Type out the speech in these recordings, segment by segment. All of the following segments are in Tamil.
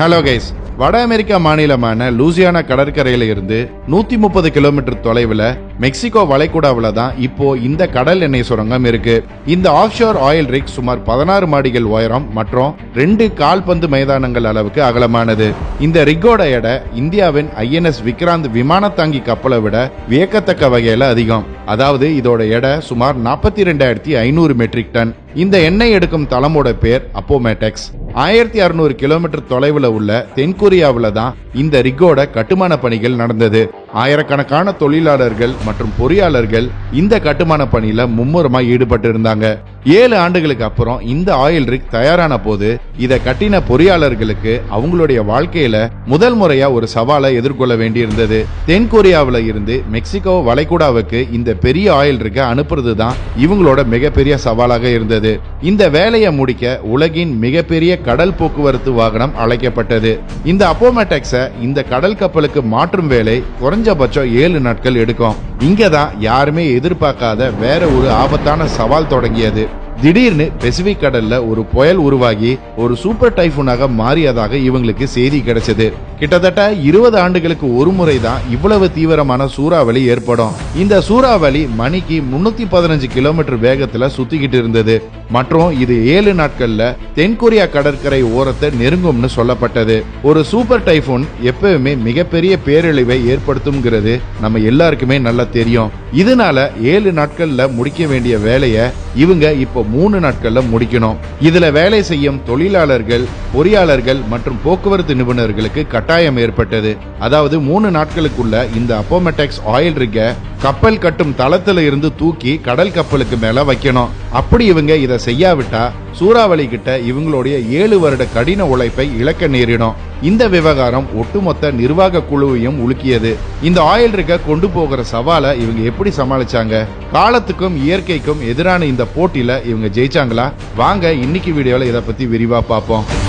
ஹலோ கைஸ் வட அமெரிக்கா மாநிலமான லூசியானா கடற்கரையில இருந்து நூத்தி முப்பது கிலோமீட்டர் தொலைவில் மெக்சிகோ வளைகுடாவில் தான் இப்போ இந்த கடல் எண்ணெய் சுரங்கம் இருக்கு. இந்த ஆஃப்ஷோர் ஆயில் ரிக் சுமார் பதினாறு மாடிகள் உயரம் மற்றும் ரெண்டு கால்பந்து மைதானங்கள் அளவுக்கு அகலமானது. இந்த ரிக்கோட எடை இந்தியாவின் ஐஎன்எஸ் விக்ராந்த் விமானத்தாங்கி கப்பலை விட வியக்கத்தக்க வகையில அதிகம். அதாவது இதோட எடை சுமார் நாற்பத்தி ரெண்டாயிரத்தி ஐநூறு மெட்ரிக் டன் இந்த எண்ணெய் எடுக்கும் தளமோட பேர் அப்போமேட்டெக்ஸ் ஆயிரத்தி அறுநூறு கிலோமீட்டர் தொலைவில் உள்ள தென்கொரியாவில் தான் இந்த ரிக்கோட கட்டுமான பணிகள் நடந்தது. ஆயிரக்கணக்கான தொழிலாளர்கள் மற்றும் பொறியாளர்கள் இந்த கட்டுமான பணியில மும்முரமாக ஈடுபட்டு இருந்தாங்க ஏழு ஆண்டுகளுக்கு அப்புறம் இந்த ஆயில் ரிக் தயாரான போது இதை கட்டின பொறியாளர்களுக்கு அவங்களுடைய வாழ்க்கையில முதல் முறையா ஒரு சவாலை எதிர்கொள்ள வேண்டியிருந்தது. தென்கொரியாவில் இருந்து மெக்சிகோ வளைகுடாவுக்கு இந்த பெரிய ஆயில் ரிக்கை அனுப்புறது தான் இவங்களோட மிகப்பெரிய சவாலாக இருந்தது. இந்த வேலையை முடிக்க உலகின் மிகப்பெரிய கடல் போக்குவரத்து வாகனம் அழைக்கப்பட்டது. இந்த அப்போமேட்டெக்ஸை இந்த கடல் கப்பலுக்கு மாற்றும் வேலை குறைஞ்சபட்சம் ஏழு நாட்கள் எடுக்கும். இங்கே தான் யாருமே எதிர்பார்க்காத வேற ஒரு ஆபத்தான சவால் தொடங்கியது. திடீர்னு பெசிபிக் கடல்ல ஒரு புயல் உருவாகி ஒரு சூப்பர் டைஃபூனாக மாறியதாக இவங்களுக்கு செய்தி கிடைச்சது. கிட்டத்தட்ட இருபது ஆண்டுகளுக்கு ஒரு முறை தான் இவ்வளவு தீவிரமான சூறாவளி ஏற்படும். இந்த சூறாவளி மணிக்கு முன்னூத்தி பதினஞ்சு கிலோமீட்டர் வேகத்துல சுத்திக்கிட்டு இருந்தது. மற்றும் இது ஏழு நாட்கள்ல தென்கொரியா கடற்கரை ஓரத்தை நெருங்கும்னு சொல்லப்பட்டது. ஒரு சூப்பர் டைஃபூன் எப்பவுமே மிகப்பெரிய பேரழிவை ஏற்படுத்தும்ங்கிறது நம்ம எல்லாருக்குமே நல்லா தெரியும். இதனால ஏழு நாட்கள்ல முடிக்க வேண்டிய வேலையை இவங்க இப்போ மூணு நாட்கள்ல முடிக்கணும். இதுல வேலை செய்யும் தொழிலாளர்கள் பொறியாளர்கள் மற்றும் போக்குவரத்து நிபுணர்களுக்கு கட்டாயம் ஏற்பட்டது. அதாவது மூணு நாட்களுக்குள்ள இந்த அப்போமெட்டெக்ஸ் ஆயில் ரிக்க கப்பல் கட்டும் தளத்துல இருந்து தூக்கி கடல் கப்பலுக்கு மேல வைக்கணும். அப்படி இவங்க இதை செய்யாவிட்டா சூறாவளி கிட்ட இவங்களுடைய ஏழு வருட கடின உழைப்பை இழக்க நேரிடும். இந்த விவகாரம் ஒட்டுமொத்த நிர்வாக குழுவையும் உலுக்கியது. இந்த ஆயில் இருக்க கொண்டு போகிற சவாலை இவங்க எப்படி சமாளிச்சாங்க? காலத்துக்கும் இயற்கைக்கும் எதிரான இந்த போட்டியில இவங்க ஜெயிச்சாங்களா? வாங்க இன்னைக்கு வீடியோல இதை பத்தி விரிவா பார்ப்போம்.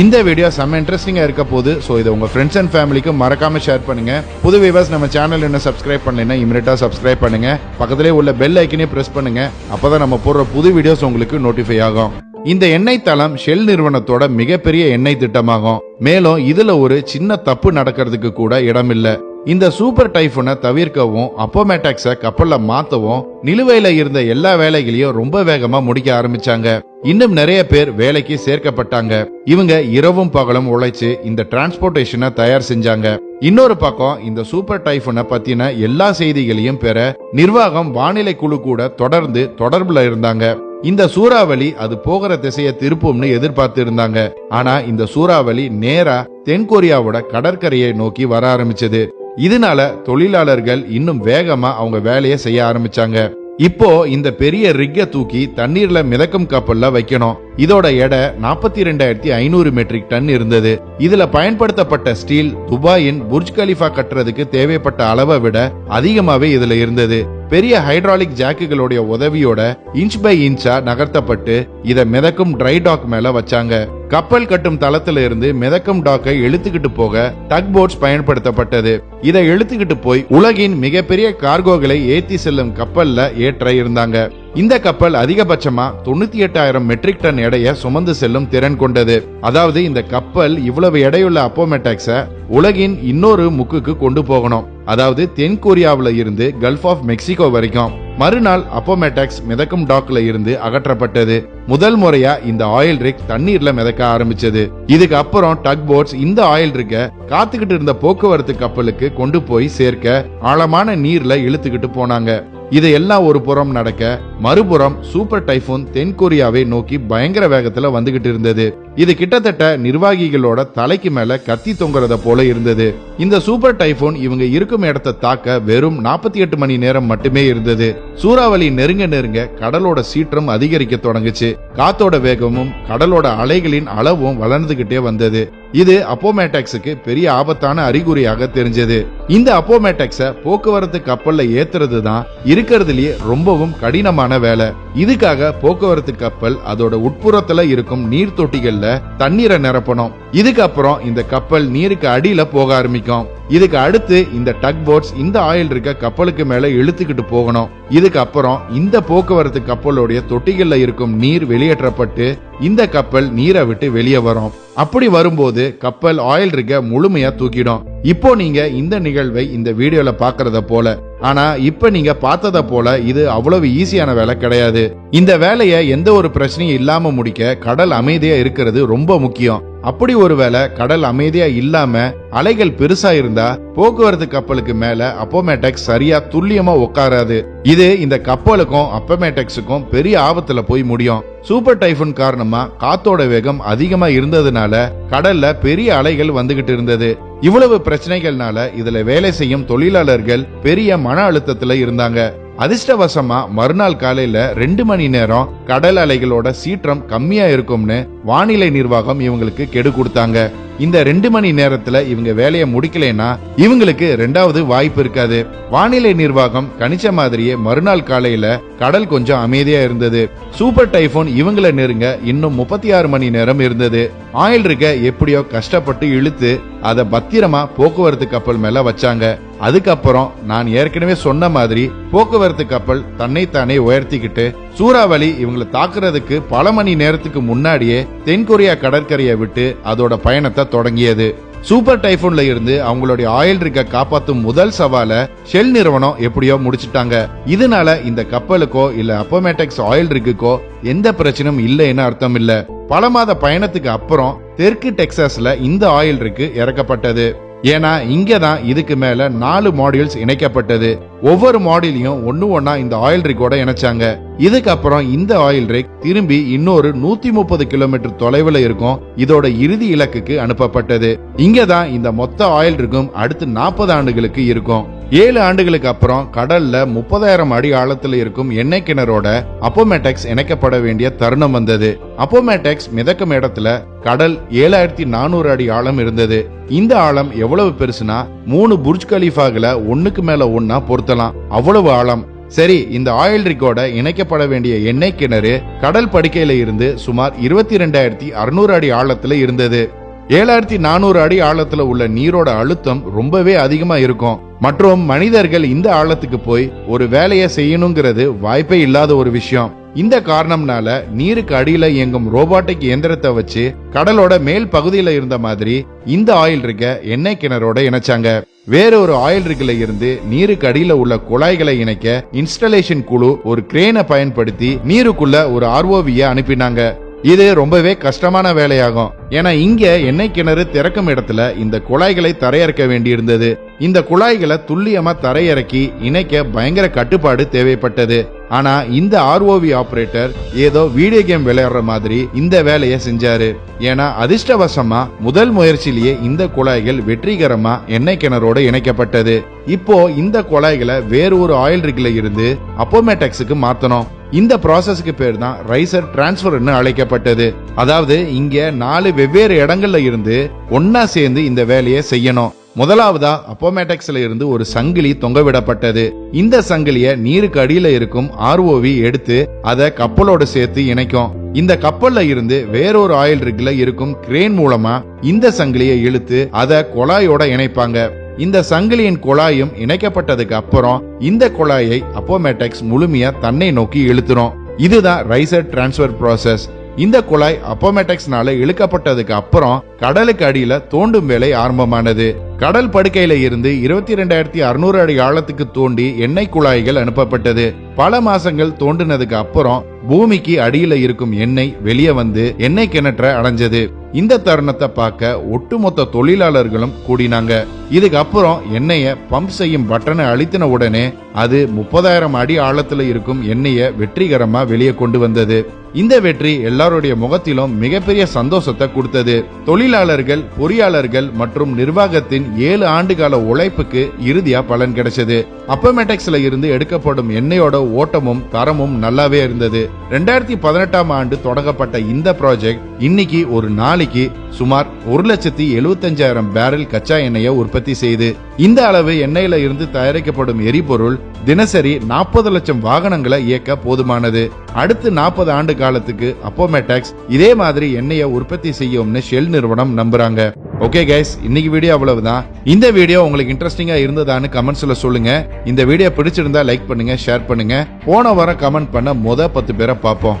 இந்த வீடியோ செம்ம இன்ட்ரெஸ்டிங்காக இருக்க போது ஸோ இதை உங்கள் ஃப்ரெண்ட்ஸ் அண்ட் ஃபேமிலிக்கு மறக்காமல் ஷேர் பண்ணுங்கள் புது வியூவர்ஸ் நம்ம சேனல் என்ன சப்ஸ்கிரைப் பண்ணலைன்னா இமிடியா சப்ஸ்கிரைப் பண்ணுங்க. பக்கத்திலே உள்ள பெல் ஐக்கனே பண்ணுங்கள் அப்போ தான் நம்ம போடுற புது வீடியோஸ் உங்களுக்கு நோட்டிஃபை ஆகும். இந்த எண்ணெய் தளம் ஷெல் நிறுவனத்தோட மிகப்பெரிய எண்ணெய் திட்டமாகும். மேலும் இதுல ஒரு சின்ன தப்பு நடக்கிறதுக்கு கூட இடமில்லை. இந்த சூப்பர் டைஃபூனை தவிர்க்கவும் அப்போமேட்டாக்ஸை கப்பலில் மாற்றவும் நிலுவையில் இருந்த எல்லா வேலைகளையும் ரொம்ப வேகமாக முடிக்க ஆரம்பிச்சாங்க. இன்னும் நிறைய பேர் வேலைக்கு சேர்க்கப்பட்டாங்க. இவங்க இரவும் பகலும் உழைச்சு இந்த டிரான்ஸ்போர்டேஷனை தயார் செஞ்சாங்க. இன்னொரு பக்கம் இந்த சூப்பர் டைஃபூனை பத்தின எல்லா செய்திகளையும் பெற நிர்வாகம் வானிலை குழு கூட தொடர்ந்து தொடர்புல இருந்தாங்க. இந்த சூறாவளி அது போகிற திசையை திருப்பும்னு எதிர்பார்த்து இருந்தாங்க. ஆனா இந்த சூறாவளி நேரா தென்கொரியாவோட கடற்கரையை நோக்கி வர ஆரம்பிச்சது. இதனால தொழிலாளர்கள் இன்னும் வேகமா அவங்க வேலையை செய்ய ஆரம்பிச்சாங்க. இப்போ இந்த பெரிய ரிக்க தூக்கி தண்ணீர்ல மிதக்கும் கப்பல்ல வைக்கணும். இதோட எடை நாற்பத்தி ரெண்டாயிரத்தி ஐநூறு மெட்ரிக் டன் இருந்தது. இதுல பயன்படுத்தப்பட்ட ஸ்டீல் துபாயின் புர்ஜ் கலிஃபா கட்டுறதுக்கு தேவைப்பட்ட அளவை விட அதிகமாவே இதுல இருந்தது. பெரிய ஹைட்ராலிக் ஜாக்குகளுடைய உதவியோட இன்ச் பை இன்ச்சா நகர்த்தப்பட்டு இதை மிதக்கும் ட்ரை டாக் மேல வச்சாங்க. கப்பல் கட்டும் தளத்துல இருந்து மிதக்கும் டாக்கை இழுத்துக்கிட்டு போக டக் போட்ஸ் பயன்படுத்தப்பட்டது. இதை இழுத்துக்கிட்டு போய் உலகின் மிகப்பெரிய கார்கோகளை ஏத்தி செல்லும் கப்பல்ல ஏற்ற இருந்தாங்க. இந்த கப்பல் அதிகபட்சமா தொண்ணூத்தி எட்டாயிரம் மெட்ரிக் டன் எடையை சுமந்து செல்லும் திறன் கொண்டது. அதாவது இந்த கப்பல் இவ்வளவு எடையுள்ள அப்போமெட்டாக்ஸ உலகின் இன்னொரு முக்குக்கு கொண்டு போகணும். அதாவது தென் கொரியாவுல இருந்து கல்ஃப் ஆஃப் மெக்சிகோ வரைக்கும். மறுநாள் அப்போமேட்டாக்ஸ் மிதக்கும் டாக்ல இருந்து அகற்றப்பட்டது. முதல் முறையா இந்த ஆயில் ரிக் தண்ணீர்ல மிதக்க ஆரம்பிச்சது. இதுக்கு அப்புறம் டக் போட்ஸ் இந்த ஆயில் ரிக்க காத்துக்கிட்டு இருந்த போக்குவரத்து கப்பலுக்கு கொண்டு போய் சேர்க்க ஆழமான நீர்ல இழுத்துக்கிட்டு போனாங்க. இதையெல்லாம் ஒரு புறம் நடக்க மறுபுறம் சூப்பர் டைஃபூன் தென்கொரியாவை நோக்கி பயங்கர வேகத்துல வந்துகிட்டு இருந்தது. இது கிட்டத்தட்ட நிர்வாகிகளோட தலைக்கு மேல கத்தி தொங்குறத போல இருந்தது. இந்த சூப்பர் டைஃபூன் இவங்க இருக்கும் இடத்தை தாக்க வெறும் நாற்பத்தி எட்டு மணி நேரம் மட்டுமே இருந்தது. சூறாவளி நெருங்க நெருங்க கடலோட சீற்றம் அதிகரிக்க தொடங்குச்சு. காத்தோட வேகமும் கடலோட அலைகளின் அளவும் வளர்ந்துகிட்டே வந்தது. இது அப்போமேட்டக்ஸுக்கு பெரிய ஆபத்தான அறிகுறியாக தெரிஞ்சது. இந்த அப்போமேட்டக்ஸ போக்குவரத்து கப்பல்ல ஏத்துறது தான் இருக்கிறதுலயே ரொம்பவும் கடினமான வேலை. இதுக்காக போக்குவரத்து கப்பல் அதோட உட்புறத்துல இருக்கும் நீர் தொட்டிகள்ல தண்ணீரை நிரப்பணும். இதுக்கப்புறம் இந்த கப்பல் நீருக்கு அடியில போக ஆரம்பிக்கும். இதுக்கு அடுத்து இந்த டக் போட்ஸ் இந்த ஆயில் இருக்க கப்பலுக்கு மேல இழுத்துக்கிட்டு போகணும். இதுக்கு அப்புறம் இந்த போக்குவரத்து கப்பலுடைய தொட்டிகள்ல இருக்கும் நீர் வெளியேற்றப்பட்டு இந்த கப்பல் நீரை விட்டு வெளியே வரும். அப்படி வரும்போது கப்பல் ஆயில் ரிக்க முழுமையா தூக்கிடும். இப்போ நீங்க இந்த நிகழ்வை இந்த வீடியோல பாக்குறத போல. ஆனா இப்ப நீங்க பார்த்தத போல இது அவ்வளவு ஈஸியான வேலை கிடையாது. இந்த வேலையை எந்த ஒரு பிரச்சனையும் இல்லாம முடிக்க கடல் அமைதியா இருக்கிறது ரொம்ப முக்கியம். அப்படி ஒருவேளை கடல் அமைதியா இல்லாம அலைகள் பெருசா இருந்தா போக்குவரத்து கப்பலுக்கு மேல அப்போமேட்டக்ஸ் சரியா துல்லியமா உட்காராது இது இந்த கப்பலுக்கும் அப்போமேட்டக்ஸுக்கும் பெரிய ஆபத்துல போய் முடியும். சூப்பர் டைஃபூன் காரணமா காத்தோட வேகம் அதிகமா இருந்ததுனால கடல்ல பெரிய அலைகள் வந்துகிட்டு இருந்தது. இவ்வளவு பிரச்சனைகள்னால இதுல வேலை செய்யும் தொழிலாளர்கள் பெரிய மன அழுத்தத்துல இருந்தாங்க. அதிர்ஷ்டவசமா மறுநாள் காலையில ரெண்டு மணி நேரம் கடல் அலைகளோட சீற்றம் கம்மியா இருக்கும்னு வானிலை நிர்வாகம் இவங்களுக்கு கெடு கொடுத்தாங்க. இந்த ரெண்டு மணி நேரத்துல இவங்க வேலையை முடிக்கலைன்னா இவங்களுக்கு ரெண்டாவது வாய்ப்பு இருக்காது. வானிலை நிர்வாகம் கணிச்ச மாதிரியே மறுநாள் காலையில கடல் கொஞ்சம் அமைதியா இருந்தது. சூப்பர் டைபோன் இவங்கள நெருங்க இன்னும் முப்பத்தி ஆறு மணி நேரம் இருந்தது. ஆயில் இருக்க எப்படியோ கஷ்டப்பட்டு இழுத்து அதை பத்திரமா போக்குவரத்து கப்பல் மேல வச்சாங்க. அதுக்கப்புறம் நான் ஏற்கனவே சொன்ன மாதிரி போக்குவரத்து கப்பல் தன்னைத்தானே உயர்த்திக்கிட்டு சூறாவளி இவங்களை தாக்குறதுக்கு பல மணி நேரத்துக்கு முன்னாடியே தென்கொரியா கடற்கரையை விட்டு அதோட பயணத்தை தொடங்கியது. சூப்பர் டைஃபூன்ல இருந்து அவங்களுடைய ஆயில் இருக்க காப்பாத்தும் முதல் சவால ஷெல் நிறுவனம் எப்படியோ முடிச்சிட்டாங்க. இதனால இந்த கப்பலுக்கோ இல்ல அப்போமேட்டிக்ஸ் ஆயில் ரிக்குக்கோ எந்த பிரச்சனையும் இல்லைன்னு அர்த்தம் இல்ல. பல மாத பயணத்துக்கு அப்புறம் தெற்கு டெக்சாஸ்ல இந்த ஆயில் ரிக்கு இறக்கப்பட்டது. ஏன்னா இங்கே தான் இதுக்கு மேலே நாலு மாடியூல்ஸ் இணைக்கப்பட்டது. ஒவ்வொரு மாடியூலையும் ஒன்று ஒன்றா இந்த ஆயில் ரிக்கோட இணைச்சாங்க. இதுக்கப்புறம் இந்த ஆயில் ரிக் திரும்பி இன்னொரு நூத்தி முப்பது கிலோமீட்டர் தொலைவில் இருக்கும். இதோட இறுதி இலக்குக்கு அனுப்பப்பட்டது. இங்கே தான் இந்த மொத்த ஆயில் ரிக்கும் அடுத்து நாற்பது ஆண்டுகளுக்கு இருக்கும். ஏழு ஆண்டுகளுக்கு அப்புறம் கடல்ல முப்பதாயிரம் அடி ஆழத்தில் இருக்கும் எண்ணெய் கிணறோட அப்போமேட்டெக்ஸ் இணைக்கப்பட வேண்டிய தருணம் வந்தது. அப்போமேட்டெக்ஸ் மிதக்கும் இடத்துல கடல் ஏழாயிரத்தி நானூறு அடி ஆழம் இருந்தது. இந்த ஆழம் எவ்வளவு பெருசுனா மூணு புர்ஜ் கலீஃபாகளை ஒண்ணுக்கு மேல ஒன்னா பொருத்தலாம். அவ்வளவு ஆழம். சரி இந்த ஆயில் ரிக்கோட இணைக்கப்பட வேண்டிய எண்ணெய் கிணறு கடல் படுக்கையில இருந்து சுமார் இருபத்தி ரெண்டாயிரத்தி அறுநூறு அடி ஆழத்துல இருந்தது. ஏழாயிரத்தி நானூறு அடி ஆழத்துல உள்ள நீரோட அழுத்தம் ரொம்பவே அதிகமா இருக்கும். மற்றும் மனிதர்கள் இந்த ஆழத்துக்கு போய் ஒரு வேலையை செய்யணுங்கிறது வாய்ப்பே இல்லாத ஒரு விஷயம். இந்த காரணம்னால நீருக்கு அடியில இயங்கும் ரோபாட்டிக் இயந்திரத்தை வச்சு கடலோட மேல் பகுதியில இருந்த மாதிரி இந்த ஆயில் இருக்க எண்ணெய் கிணறோட இணைச்சாங்க. வேற ஒரு ஆயில் ரிக்ல இருந்து நீருக்கு அடியில உள்ள குழாய்களை இணைக்க இன்ஸ்டலேஷன் குழு ஒரு கிரேனை பயன்படுத்தி நீருக்குள்ள ஒரு ஆர்ஓவிய அனுப்பினாங்க. இது ரொம்பவே கஷ்டமான வேலையாகும். ஏன்னா இங்க எண்ணெய் கிணறு திறக்கும் இடத்துல இந்த குழாய்களை தரையிறக்க வேண்டியிருந்தது. இந்த குழாய்களை துல்லியமா தரையிறக்கி இணைக்க பயங்கர கட்டுப்பாடு தேவைப்பட்டது. ஆனா இந்த ஆர்ஓவி ஆபரேட்டர் ஏதோ வீடியோ கேம் விளையாடுற மாதிரி இந்த வேலையை செஞ்சாரு. ஏன்னா அதிர்ஷ்டவசமா முதல் முயற்சியிலேயே இந்த குழாய்கள் வெற்றிகரமா எண்ணெய் கிணறோட இணைக்கப்பட்டது. இப்போ இந்த குழாய்களை வேறு ஒரு ஆயில் ரிக்ல இருந்து அப்போமேட்டக்ஸுக்கு மாத்தணும். இந்த ப்ராசஸ்க்கு பேர் தான் ரைசர் டிரான்ஸ்ஃபர்னு அழைக்கப்பட்டது. அதாவது இங்க நாலு வெவ்வேறு இடங்கள்ல இருந்து ஒன்னா சேர்ந்து இந்த வேலையை செய்யணும். முதலாவதா அப்போமேட்டக்ஸ்ல இருந்து ஒரு சங்கிலி தொங்கவிடப்பட்டது இந்த சங்கிலிய நீருக்கு அடியில இருக்கும் ஆர்ஓவி எடுத்து அதை கப்பலோட சேர்த்து இணைக்கும். இந்த கப்பல்ல இருந்து வேறொரு ஆயில் ரிக்ல இருக்கும் கிரேன் மூலமா இந்த சங்கிலியை இழுத்து அதை குழாயோட இணைப்பாங்க. இந்த சங்கிலியின் குழாயும் இணைக்கப்பட்டதுக்கு அப்புறம் இந்த குழாயை அப்போமேட்டக்ஸ் முழுமையா தன்னை நோக்கி இழுத்துரும். இதுதான் ரைசர் டிரான்ஸ்ஃபர் ப்ராசஸ் இந்த குழாய் அப்போமேட்டக்ஸ்னால இழுக்கப்பட்டதுக்கு அப்புறம் கடலுக்கு அடியில தோண்டும் வேலை ஆரம்பமானது. கடல் படுக்கையில இருந்து இருபத்தி ரெண்டாயிரத்தி அறுநூறு அடி ஆழத்துக்கு தோண்டி எண்ணெய் குழாய்கள் அனுப்பப்பட்டது. பல மாசங்கள் தோண்டினதுக்கு அப்புறம் பூமிக்கு அடியில இருக்கும் எண்ணெய் வெளியே வந்து எண்ணெய் கிணற்ற அடைஞ்சது. இந்த தருணத்தை பார்க்க ஒட்டுமொத்த தொழிலாளர்களும் கூடினாங்க. இதுக்கு அப்புறம் எண்ணெய பம்ப் செய்யும் பட்டனை அழுத்தின உடனே அது முப்பதாயிரம் அடி ஆழத்துல இருக்கும் எண்ணெய வெற்றிகரமா வெளியே கொண்டு வந்தது. இந்த வெற்றி எல்லாருடைய முகத்திலும் மிகப்பெரிய சந்தோஷத்தை கொடுத்தது. தொழிலாளர்கள் பொறியாளர்கள் மற்றும் நிர்வாகத்தின் ஏழு ஆண்டுகால உழைப்புக்கு இறுதியா பலன் கிடைச்சது. அப்பமெட்டெக்ஸ்ல இருந்து எடுக்கப்படும் எண்ணெயோட ஓட்டமும் தரமும் நல்லாவே இருந்தது. ரெண்டாயிரத்தி பதினெட்டாம் ஆண்டு தொடங்கப்பட்ட இந்த ப்ராஜெக்ட் இன்னைக்கு ஒரு நாளைக்கு நாளைக்கு சுமார் ஒரு லட்சத்தி எழுபத்தஞ்சாயிரம் பேரல் கச்சா எண்ணெயை உற்பத்தி செய்து இந்த அளவு எண்ணெயில இருந்து தயாரிக்கப்படும் எரிபொருள் தினசரி நாற்பது லட்சம் வாகனங்களை இயக்க போதுமானது. அடுத்து நாற்பது ஆண்டு காலத்துக்கு அப்போமேடாக்ஸ் இதே மாதிரி எண்ணெயை உற்பத்தி செய்யும்னு ஷெல் நிறுவனம் நம்புறாங்க. ஓகே கைஸ் இன்னைக்கு வீடியோ அவ்வளவுதான். இந்த வீடியோ உங்களுக்கு இன்ட்ரெஸ்டிங்கா இருந்ததான்னு கமெண்ட்ஸ்ல சொல்லுங்க. இந்த வீடியோ பிடிச்சிருந்தா லைக் பண்ணுங்க ஷேர் பண்ணுங்க. போன வாரம் கமெண்ட் பண்ண முத பத்து பேரை பார்ப்போம்.